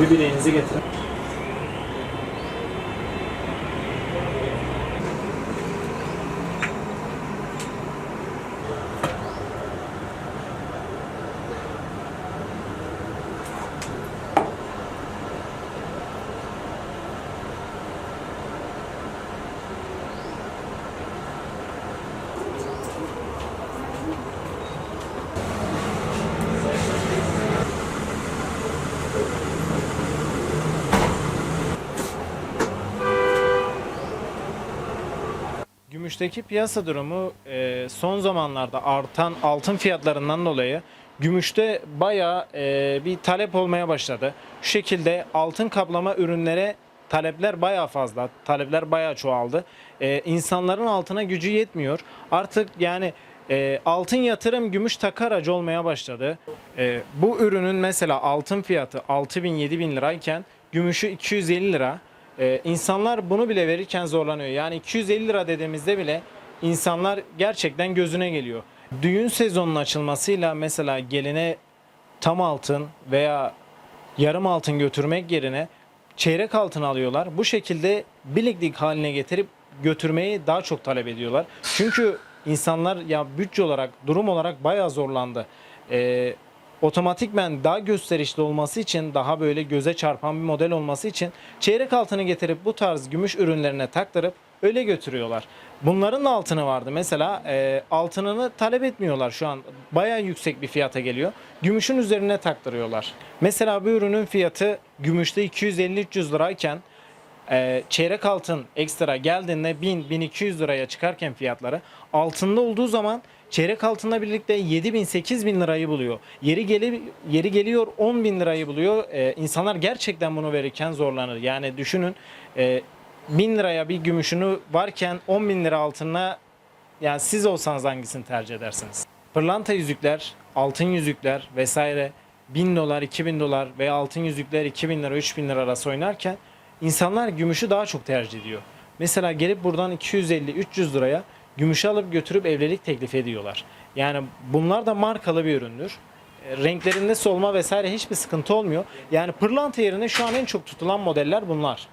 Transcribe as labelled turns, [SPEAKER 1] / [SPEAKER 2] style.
[SPEAKER 1] Bir bileğinizi getirin. Gümüşteki piyasa durumu e, son zamanlarda artan altın fiyatlarından dolayı gümüşte bayağı e, bir talep olmaya başladı. Şu şekilde altın kaplama ürünlere talepler bayağı fazla, talepler bayağı çoğaldı. E, insanların altına gücü yetmiyor. Artık yani e, altın yatırım gümüş takı aracı olmaya başladı. E, bu ürünün mesela altın fiyatı 6000 bin 7000 lirayken gümüşü 250 lira. Ee, insanlar bunu bile verirken zorlanıyor. Yani 250 lira dediğimizde bile insanlar gerçekten gözüne geliyor. Düğün sezonunun açılmasıyla mesela geline tam altın veya yarım altın götürmek yerine çeyrek altın alıyorlar. Bu şekilde bileklik haline getirip götürmeyi daha çok talep ediyorlar. Çünkü insanlar ya bütçe olarak, durum olarak bayağı zorlandı. Ee, otomatikmen daha gösterişli olması için, daha böyle göze çarpan bir model olması için çeyrek altını getirip bu tarz gümüş ürünlerine taktırıp öyle götürüyorlar. Bunların altını vardı. Mesela e, altınını talep etmiyorlar şu an. Bayağı yüksek bir fiyata geliyor. Gümüşün üzerine taktırıyorlar. Mesela bu ürünün fiyatı gümüşte 250-300 lirayken e, çeyrek altın ekstra geldiğinde 1000-1200 liraya çıkarken fiyatları altında olduğu zaman çeyrek altınla birlikte 7000 8000 lirayı buluyor. Yeri geli yeri geliyor 10 bin lirayı buluyor. E, insanlar gerçekten bunu verirken zorlanır. Yani düşünün e, 1000 liraya bir gümüşünü varken 10 bin lira altına yani siz olsanız hangisini tercih edersiniz? Pırlanta yüzükler, altın yüzükler vesaire 1000 dolar, 2000 dolar veya altın yüzükler 2000 lira, 3000 lira arası oynarken insanlar gümüşü daha çok tercih ediyor. Mesela gelip buradan 250-300 liraya gümüşü alıp götürüp evlilik teklif ediyorlar. Yani bunlar da markalı bir üründür. E, Renklerinde solma vesaire hiçbir sıkıntı olmuyor. Yani pırlanta yerine şu an en çok tutulan modeller bunlar.